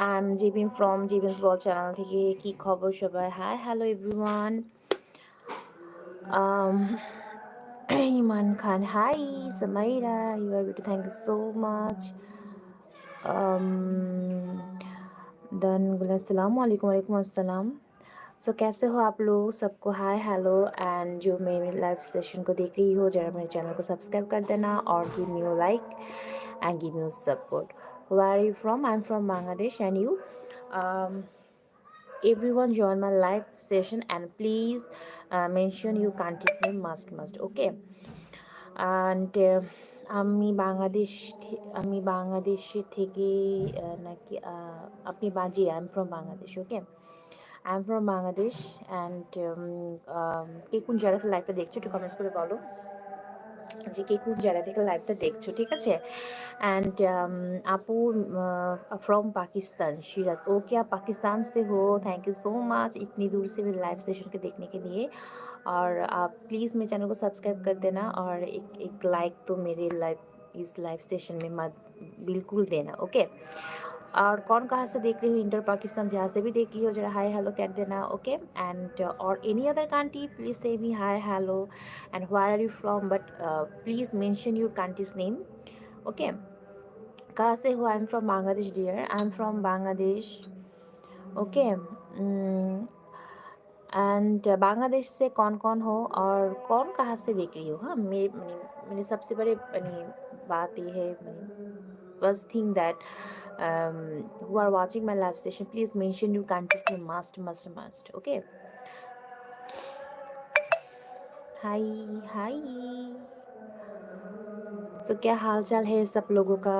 I am Jibin from Jibin's ball channel থেকে কি খবর সবাই hi hello everyone um Iman Khan hi Samaira you are beautiful thank you so much um then अस्सलाम वालेकुम वालेकुम अस्सलाम सो कैसे हो आप लोग सबको हाय हेलो एंड जो मेरे लाइव सेशन को देख रही हो जरा मेरे चैनल को सब्सक्राइब कर देना और give me like and give me support where are you from i'm from bangladesh and you um, everyone join my live session and please uh, mention your country's name must must okay and uh, আমি বাংলাদেশ আমি বাংলাদেশে থেকে নাকি আপনি বাজি I am from Bangladesh okay I am from Bangladesh and কে কোন জায়গা থেকে লাইভটা দেখছ একটু কমেন্টস করে বলো যে কে কোন জায়গা থেকে লাইভটা দেখছো ঠিক আছে एंड आपू फ्रॉम पाकिस्तान शिराज ओके आप पाकिस्तान से हो थैंक यू सो मच इतनी दूर से मेरे लाइव सेशन को देखने के लिए और आप प्लीज़ मेरे चैनल को सब्सक्राइब कर देना और एक एक लाइक तो मेरे लाइव इस लाइव सेशन में मत बिल्कुल देना ओके और कौन कहाँ से देख रही हो? इंटर पाकिस्तान जहाँ से भी देख रही हो। जरा हाय हेलो कर देना ओके एंड और any other country please say me hi hello and where are you from but please mention your countries name okay कहाँ से हो I am from Bangladesh dear I am from Bangladesh okay and Bangladesh से कौन कौन हो? और कौन कहाँ से देख रही हो? हाँ मेरे मैंने सबसे बड़े मैंने बात ये है first thing that who are watching my live session please mention you countries name must must must okay hi hi so क्या हाल चाल है सब लोगों का?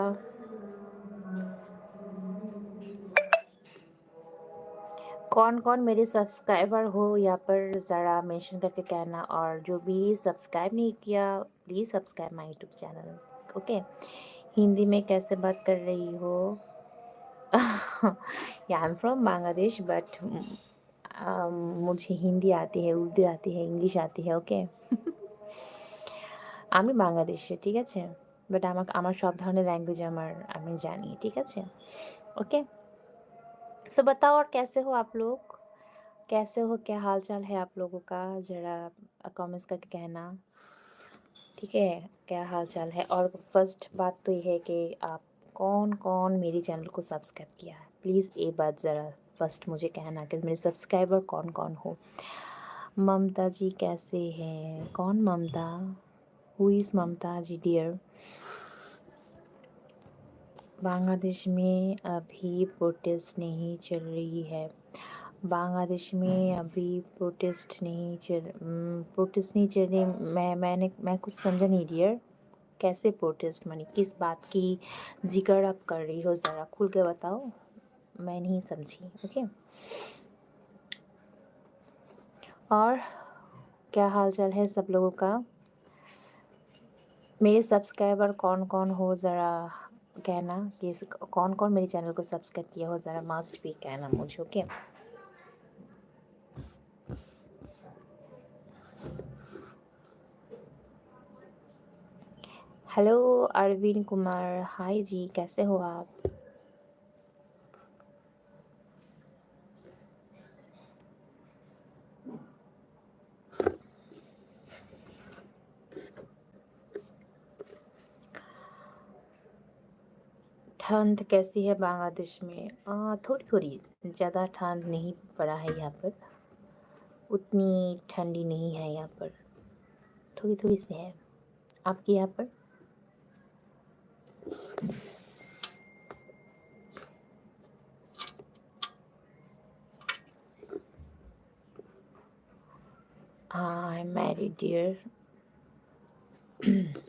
कौन कौन मेरे सब्सक्राइबर हो? यहाँ पर ज़रा मेंशन करके कहना और जो भी सब्सक्राइब नहीं किया please subscribe my YouTube channel okay Hindi में कैसे बात कर रही हो या I am from Bangladesh but मुझे हिंदी आती है उर्दू आती है इंग्लिश आती है ओके আমি বাংলাদেশে ঠিক আছে বাট আমাকে আমার সব ধরনের ল্যাঙ্গুয়েজ আমার আমি জানি ঠিক আছে ओके सो बताओ और कैसे हो आप लोग कैसे हो क्या हाल चाल है आप लोगों का ज़रा कमेंट्स करके कहना ठीक है, क्या हाल चाल है? और फ़र्स्ट बात तो ये है कि आप कौन कौन मेरे चैनल को सब्सक्राइब किया है? प्लीज़ ये बात ज़रा फ़र्स्ट मुझे कहना कि मेरे सब्सक्राइबर कौन कौन हो? ममता जी कैसे हैं? कौन Mamata? Who is Mamata ji dear Bangladesh में अभी प्रोटेस्ट नहीं चल रही है। बांग्लादेश में अभी प्रोटेस्ट नहीं चल प्रोटेस्ट नहीं चल रही मैं, मैंने, मैं कुछ समझा नहीं डियर कैसे प्रोटेस्ट मानी, किस बात की ज़िक्र आप कर रही हो ज़रा खुल के बताओ, मैं नहीं समझी ओके और क्या हाल चाल है सब लोगों का? मेरे सब्सक्राइबर कौन कौन हो ज़रा कहना कि कौन कौन मेरे चैनल को सब्सक्राइब किया हो ज़रा मस्ट भी कहना मुझे okay hello Arvind Kumar. Hi जी कैसे हो आप? ठंड कैसी है बांग्लादेश में? आ, थोड़ी थोड़ी ज़्यादा ठंड नहीं पड़ा है यहाँ पर। उतनी ठंडी नहीं है यहाँ पर। थोड़ी थोड़ी सी है। आपके यहाँ पर? I'm married, dear.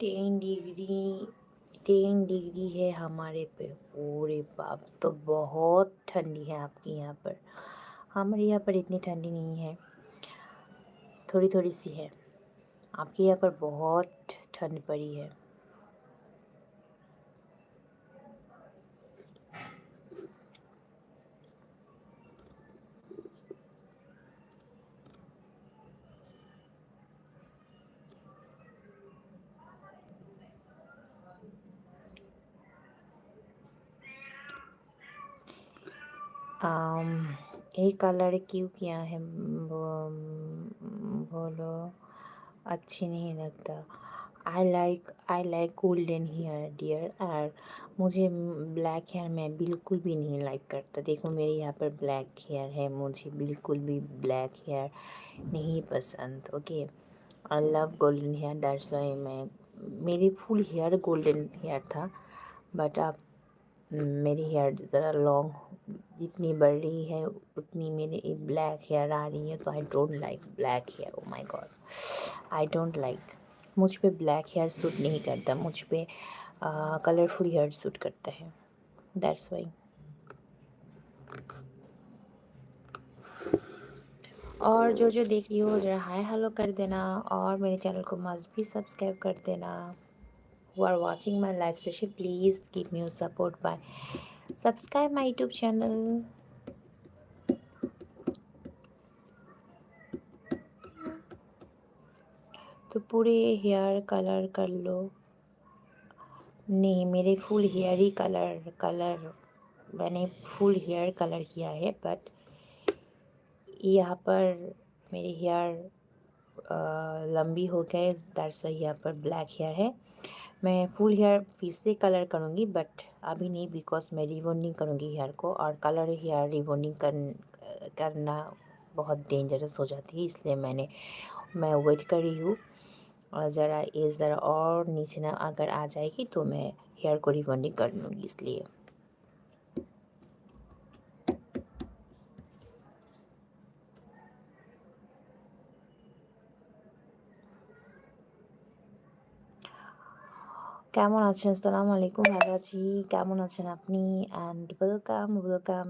Ten degree ten degree है हमारे पे। पूरे बाप तो बहुत ठंडी है आपके यहाँ पर। हमारे यहाँ पर इतनी ठंडी नहीं है। थोड़ी थोड़ी सी है। आपके यहाँ पर बहुत ठंड पड़ी है। ये कलर क्यों किया है? बोलो। अच्छी नहीं लगता। I like I like golden hair dear और मुझे ब्लैक हेयर मैं बिल्कुल भी नहीं लाइक करता। देखो, मेरे यहाँ पर ब्लैक हेयर है, मुझे बिल्कुल भी ब्लैक हेयर नहीं पसंद okay I love golden hair that's why मैं, मेरी फुल हेयर गोल्डन हेयर था बट अब मेरी हेयर ज़रा लॉन्ग जितनी बढ़ रही है, उतनी मेरे ब्लैक हेयर आ रही है तो I don't like black hair oh my God I don't like मुझ पे ब्लैक हेयर सूट नहीं करता, मुझ पे कलरफुल हेयर सूट करता है. दैट्स वाई और जो जो देख रही हो, ज़रा हाय हेलो कर देना, और मेरे चैनल को मस्ट भी सब्सक्राइब कर देना. Who are watching my live session please give me your support by subscribe my youtube channel तो पूरे हेयर कलर कर लो नहीं मेरे फुल हेयर ही कलर कलर मैंने फुल हेयर कलर किया है बट यहाँ पर मेरी हेयर लंबी हो गए दैट्स यहाँ पर ब्लैक हेयर है मैं फुल हेयर फिर से कलर करूँगी बट अभी नहीं बिकॉज़ मैं रिबोनिंग करूँगी हेयर को और कलर हेयर रिबोनिंग कर, करना बहुत डेंजरस हो जाती है, इसलिए मैंने, मैं वेट कर रही हूँ। और ज़रा ये ज़रा और नीचे ना अगर आ जाएगी तो मैं हेयर को रिबोनिंग कर लूँगी, इसलिए। কেমন আছেন? আসসালামু আলাইকুম, ভালো আছি। কেমন আছেন আপনি? And welcome welcome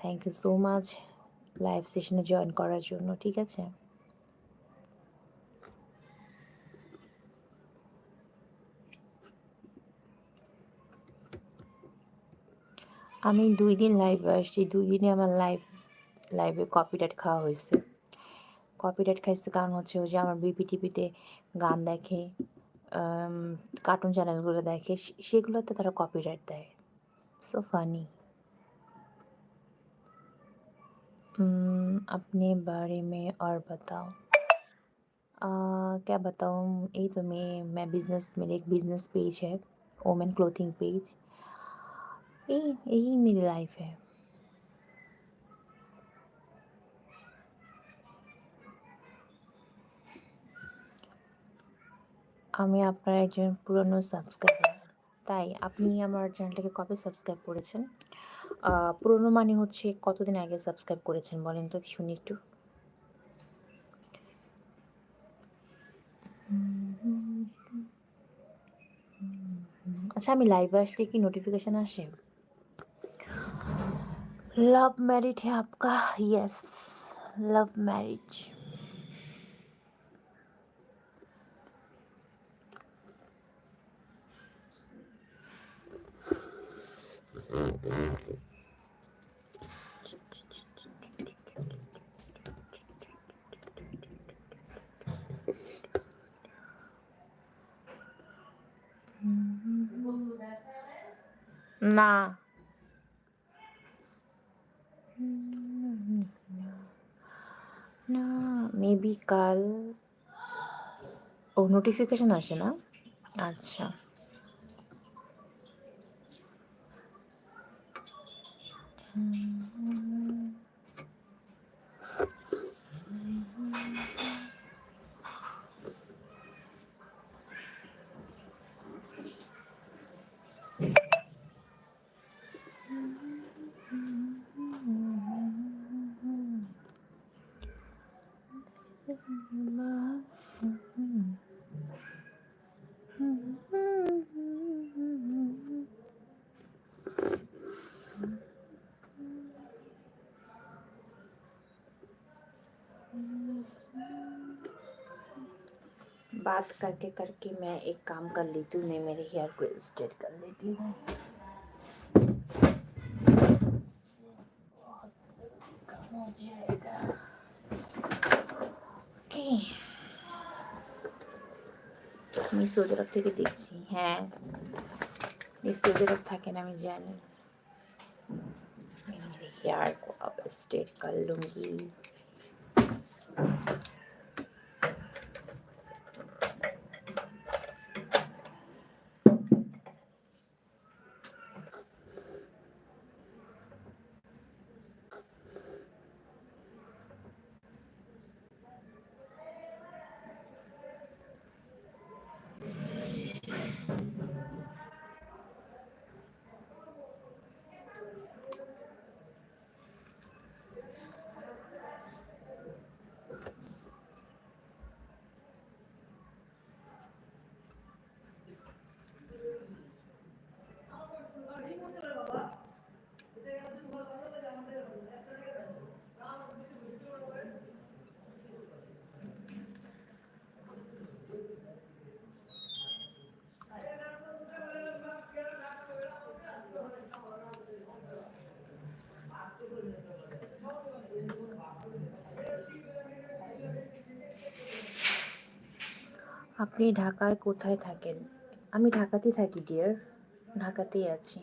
thank you so much live সেশনে জয়েন করার জন্য, ঠিক আছে? আমি দুই দিন লাইভে আসছি। দুই দিনে আমার লাইভ লাইভে কপিরাইট খাওয়া হয়েছে। কপিরাইট খাইছে কারণ হচ্ছে যে আমার বিপি টিভিতে গান দেখে। কার্টুন চ্যানেলগুলো দেখে সেগুলোতে তারা কপিরাইট দেয় सो फनी अपने बारे में और बताओ आ, क्या बताऊँ यही तो मैं मैं बिज़नेस मेरे एक बिज़नेस पेज है वोमेन क्लोथिंग पेज यही यही मेरी लाइफ है আমি আপনার একজন পুরনো সাবস্ক্রাইবার তাই আপনি আমার চ্যানেলটাকে কবে সাবস্ক্রাইব করেছেন? পুরনো মানে হচ্ছে কতদিন আগে সাবস্ক্রাইব করেছেন বলেন তো শুনি একটু। আচ্ছা আমি লাইভ আসলে কি নোটিফিকেশান আসে? লাভ ম্যারিড হ্যাঁ আপকা ইয়েস লাভ ম্যারিজ না। না মেবি কাল ও নোটিফিকেশন আসে না? আচ্ছা। Mm. बात करके करके मैं एक काम कर लेती हूँ मैं मेरे हेयर को स्ट्रेट कर लेती हूँ हो जाएगा ওকে আমি সৌদি আরব থেকে দেখছি হ্যাঁ ये सऊदी अरब থাকেন আমি জানি मैं मेरे हेयर को अब स्ट्रेट कर लूंगी আপনি ঢাকায় কোথায় থাকেন? আমি ঢাকাতেই থাকি ডিয়ার ঢাকাতেই আছি।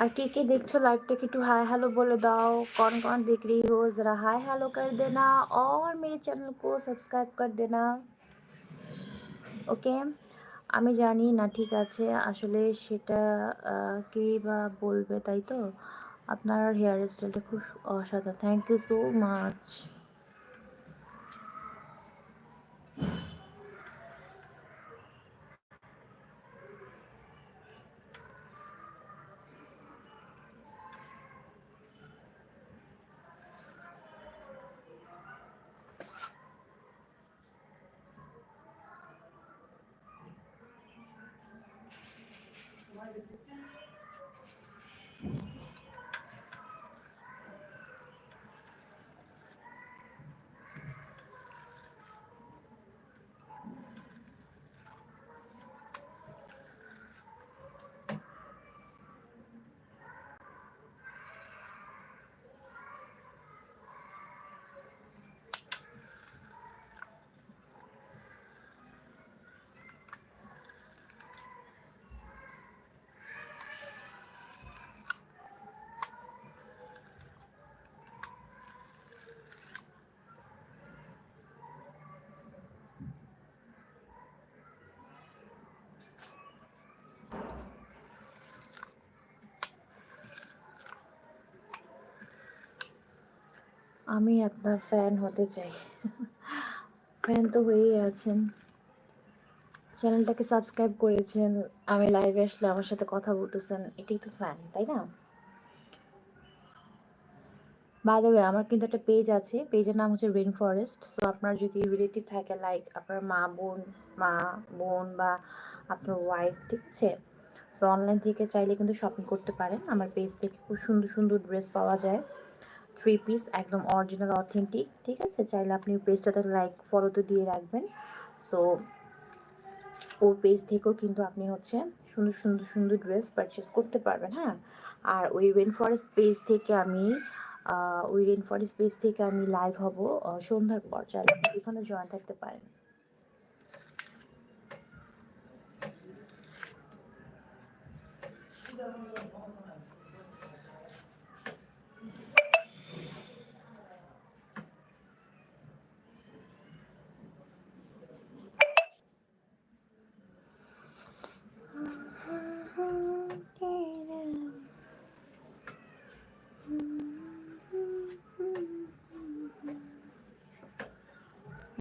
और के के देखो live take two hi hello बोले दाओ कौन कौन देख रही हो ज़रा हाय हेलो कर देना और मेरे चैनल को सब्सक्राइब कर देना ওকে আমি জানি না ঠিক আছে আসলে সেটা কে বা বলবে তাই তো আপনার হেয়ার স্টাইলটা খুব অসাধারণ থ্যাংক ইউ সো মাচ আমি আপনার ফ্যান হতে চাই। ফ্যান তো হয়েই আছেন। চ্যানেলটাকে সাবস্ক্রাইব করেছেন। আমি লাইভে আসলে আমার সাথে কথা বলতেছেন, এটাই তো ফ্যান তাই না? বাই ওয়ে আমার কিন্তু একটা পেজ আছে। পেজের নাম হচ্ছে রেন ফরেস্ট সো আপনার যদি রিলেটিভ থাকে লাইক আপনার মা, বোন মা, বোন বা আপনার ওয়াইফ ঠিক আছে? সো অনলাইন থেকে চাইলে কিন্তু শপিং করতে পারেন। আমার পেজ থেকে খুব সুন্দর সুন্দর ড্রেস পাওয়া যায়। থ্রি পিস একদম অরিজিনাল অথেন্টিক ঠিক আছে? চাইলে আপনি পেজটাতে লাইক ফলো তো দিয়ে রাখবেন। সো ওই পেজ থেকেও কিন্তু আপনি হচ্ছে সুন্দর সুন্দর সুন্দর ড্রেস পারচেস করতে পারবেন হ্যাঁ? আর ওই রেন ফরেস্ট পেজ থেকে আমি ওই রেন ফরেস্ট পেজ থেকে আমি লাইভ হব সন্ধ্যার পর। চাইলে এখানে জয়েন থাকতে পারেন।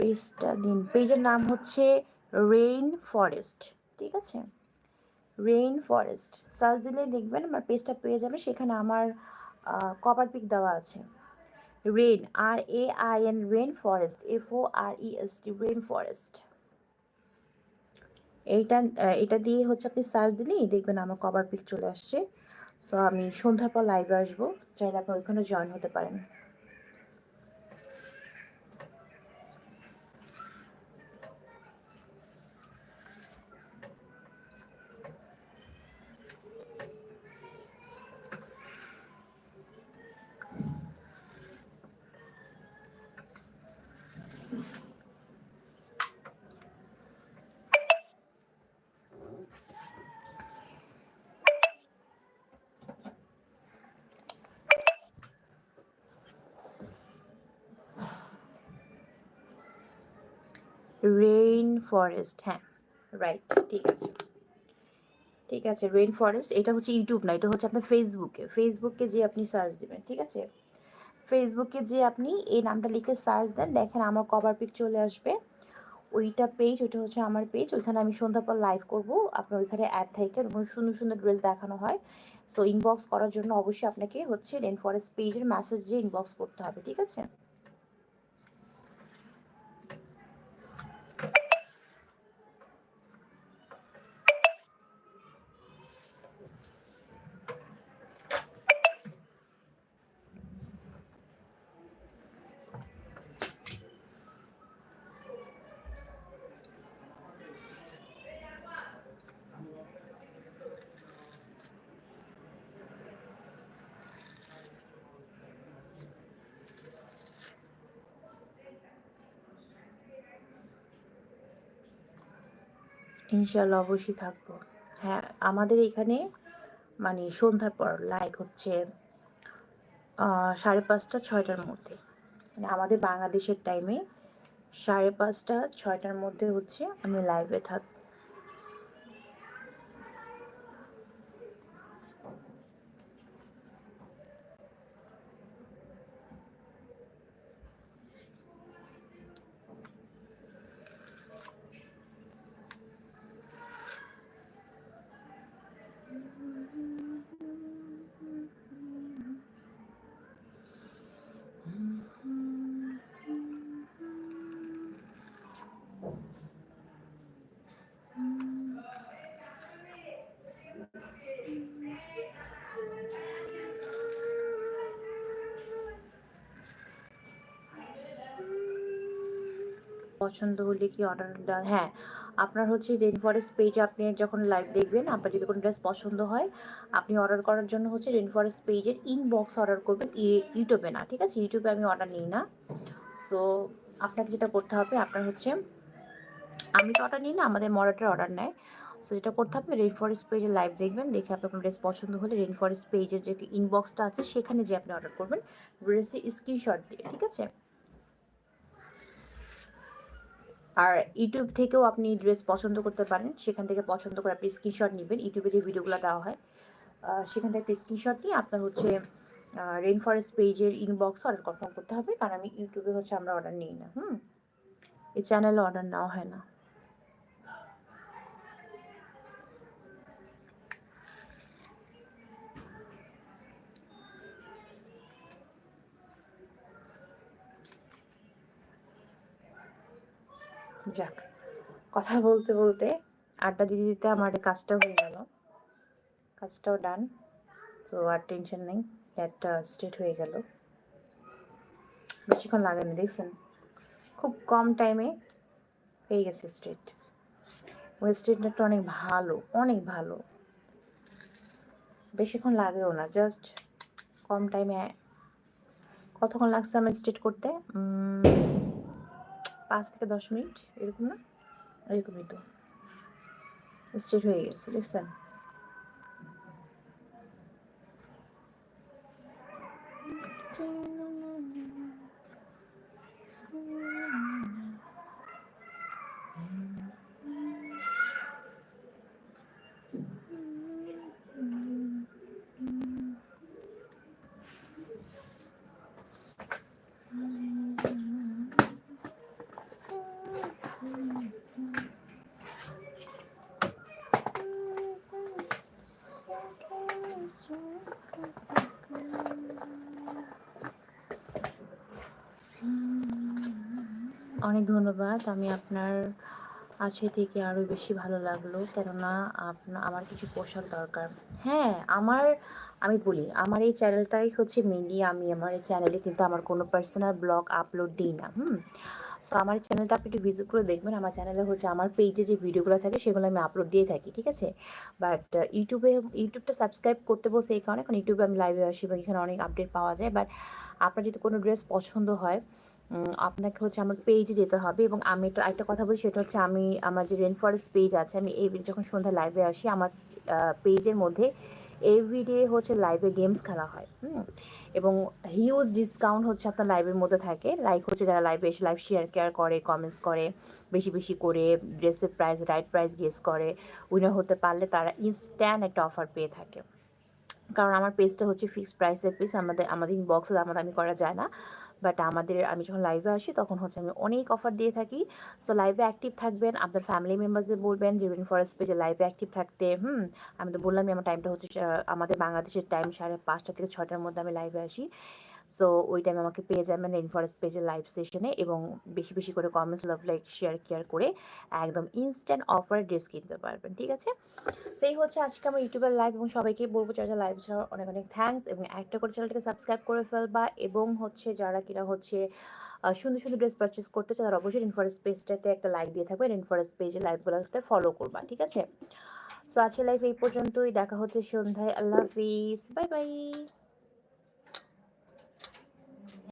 পেজটা দিন। পেজের নাম হচ্ছে রেইন ফরেস্ট ঠিক আছে? রেইন ফরেস্ট সার্চ দিলে দেখবেন আমার পেজটা পেয়ে যাবে সেখানে আমার কভার পিক দেওয়া আছে। Rain R A I N rain forest F O R E S T rain forest এইটা এটা দিয়ে হচ্ছে আপনি সার্চ দিলেই দেখবেন আমার কভার পিক চলে আসছে। সো আমি সন্ধ্যার পর লাইভে আসব। চাইলে আপনি ওইখানে জয়েন হতে পারেন। রেইন ফরেস্ট হ্যাঁ রাইট ঠিক আছে। ঠিক আছে রেইন ফরেস্ট এটা হচ্ছে ইউটিউব না, এটা হচ্ছে আপনার ফেসবুকে ফেসবুকে যে আপনি সার্চ দেবেন, ঠিক আছে? ফেসবুকে যে আপনি এই নামটা লিখে সার্চ দেন, দেখেন আমার কভার পিক চলে আসবে। ওইটা পেজ ওইটা হচ্ছে আমার পেজ ওইখানে আমি সন্ধ্যার পর লাইভ করব। আপনার ওইখানে অ্যাড থাকে এবং সুন্দর সুন্দর ড্রেস দেখানো হয়। সো ইনবক্স করার জন্য অবশ্যই আপনাকে হচ্ছে রেন ফরেস্ট পেজের মেসেজ দিয়ে ইনবক্স করতে হবে, ঠিক আছে? ইনশাল্লাহ অবশ্যই থাকব। হ্যাঁ আমাদের এখানে মানে সন্ধ্যার পর লাইক হচ্ছে সাড়ে পাঁচটা, ছয়টার মধ্যে। মানে আমাদের বাংলাদেশের টাইমে সাড়ে পাঁচটা, ছয়টার মধ্যে হচ্ছে আমি লাইভে থাক পছন্দ হলে কি অর্ডার হ্যাঁ আপনার হচ্ছে রেন ফরেস্ট পেজ আপনি যখন লাইভ দেখবেন, আপনার যদি কোনো ড্রেস পছন্দ হয়, আপনি অর্ডার করার জন্য হচ্ছে রেন ফরেস্ট পেজের ইনবক্স অর্ডার করবেন। ইউটিউবে না, ঠিক আছে? ইউটিউবে আমি অর্ডার নিই না। সো আপনাকে যেটা করতে হবে, আপনার হচ্ছে, আমি তো অর্ডার নিই না, আমাদের মডারেটার অর্ডার নেয়। সো যেটা করতে হবে রেন ফরেস্ট পেজে লাইভ দেখবেন, দেখে আপনার কোনো ড্রেস পছন্দ হলে রেন ফরেস্ট পেজের যে ইনবক্সটা আছে, সেখানে যে আপনি অর্ডার করবেন। ড্রেসের স্ক্রিনশট দিয়ে, ঠিক আছে? আর ইউটিউব থেকেও আপনি ড্রেস পছন্দ করতে পারেন। সেখান থেকে পছন্দ করে আপনি স্ক্রিনশট নেবেন। ইউটিউবে যে ভিডিওগুলো দেওয়া হয় সেখান থেকে আপনি স্ক্রিনশট নিয়ে আপনার হচ্ছে রেন ফরেস্ট পেজের ইনবক্স অর্ডার কনফার্ম করতে হবে। কারণ আমি ইউটিউবে হচ্ছে আমরা অর্ডার নিই না। হুম? এই চ্যানেলে অর্ডার নেওয়া হয় না। যাক, কথা বলতে বলতে আড্ডা দিতে দিতে আমার কাজটাও হয়ে গেল। কাজটাও ডান তো আর টেনশন নেই একটা স্ট্রেট হয়ে গেল। বেশিক্ষণ লাগেনি দেখছেন? খুব কম টাইমে হয়ে গেছে স্ট্রেট ওয়েস্টার্নটা অনেক ভালো অনেক ভালো। বেশিক্ষণ লাগেও না জাস্ট কম টাইমে কতক্ষণ লাগছে আমার স্ট্রেট করতে? পাঁচ থেকে দশ মিনিট এরকম না? এরকমই তো। স্ট্রেট হয়ে গেছে দেখছেন? ধন্যবাদ। আমি আপনার আছে থেকে আরও বেশি ভালো লাগল, কেননা আপনার আমার কিছু পোশাক দরকার। হ্যাঁ আমার, আমি বলি, আমার এই চ্যানেলটাই হচ্ছে মেনলি আমি আমার এই চ্যানেলে কিন্তু আমার কোনো পার্সোনাল ব্লগ আপলোড দিই না, হুম? সো আমার চ্যানেলটা আপনি একটু ভিজিট করে দেখবেন। আমার চ্যানেলে হচ্ছে আমার পেজে যে ভিডিওগুলো থাকে, সেগুলো আমি আপলোড দিয়ে থাকি, ঠিক আছে? বাট ইউটিউবে ইউটিউবটা সাবস্ক্রাইব করতে বসে এই কারণে কারণ ইউটিউবে আমি লাইভে আসি বা এখানে অনেক আপডেট পাওয়া যায়। বাট আপনার যদি কোনো ড্রেস পছন্দ হয় আপনাকে হচ্ছে আমার পেজে যেতে হবে এবং আমি একটা একটা কথা বলি, সেটা হচ্ছে আমি আমার যে রেন ফরেস্ট পেজ আছে, আমি এই যখন সন্ধ্যা লাইভে আসি, আমার পেজের মধ্যে এভরিডে হচ্ছে লাইভে গেমস খেলা হয় এবং হিউজ ডিসকাউন্ট হচ্ছে আপনার লাইভের মধ্যে থাকে। লাইক হচ্ছে যারা লাইভে এসে লাইভ শেয়ার কেয়ার করে কমেন্টস করে, বেশি বেশি করে ড্রেসের প্রাইস রাইট প্রাইস গেস করে উইনার হতে পারলে তারা ইনস্ট্যান্ট একটা অফার পেয়ে থাকে। কারণ আমার পেজটা হচ্ছে ফিক্সড প্রাইসের পেজ আমাদের আমাদের ইনবক্সে দামাদামি করা যায় না। বাট আমাদের, আমি যখন লাইভে আসি, তখন হচ্ছে আমি অনেক অফার দিয়ে থাকি। সো লাইভে অ্যাক্টিভ থাকবেন, আপনার ফ্যামিলি মেম্বারসদের বলবেন উইন ফরেস্ট পেজে লাইভে অ্যাক্টিভ থাকতে, হুম, আমি তো বললামই আমার টাইমটা হচ্ছে আমাদের বাংলাদেশের টাইম সাড়ে পাঁচটা থেকে ছটার মধ্যে আমি লাইভে আসি। সো ওই টাইমে আমাকে পেয়ে যাবেন রেন ফরেস্ট পেজের লাইভ সেশনে এবং বেশি বেশি করে comments love like share care করে একদম ইনস্ট্যান্ট অফারে ড্রেস কিনতে পারবেন, ঠিক আছে? সেই হচ্ছে আজকে আমার ইউটিউবের লাইভ এবং সবাইকে বলব যারা লাইভ ছাড়া অনেক অনেক থ্যাঙ্কস এবং একটা করে চ্যানেলটাকে সাবস্ক্রাইব করে ফেলবা এবং হচ্ছে যারা কিনা হচ্ছে সুন্দর সুন্দর ড্রেস পারচেস করতে তারা অবশ্যই রেনফরেস্ট পেজটাতে একটা লাইক দিয়ে থাকবে রেনফরেস্ট পেজে লাইভগুলোতে ফলো করবা, ঠিক আছে? সো আজকের লাইভ এই পর্যন্তই, দেখা হচ্ছে সন্ধ্যায়, আল্লাহ হাফিজ বাই বাই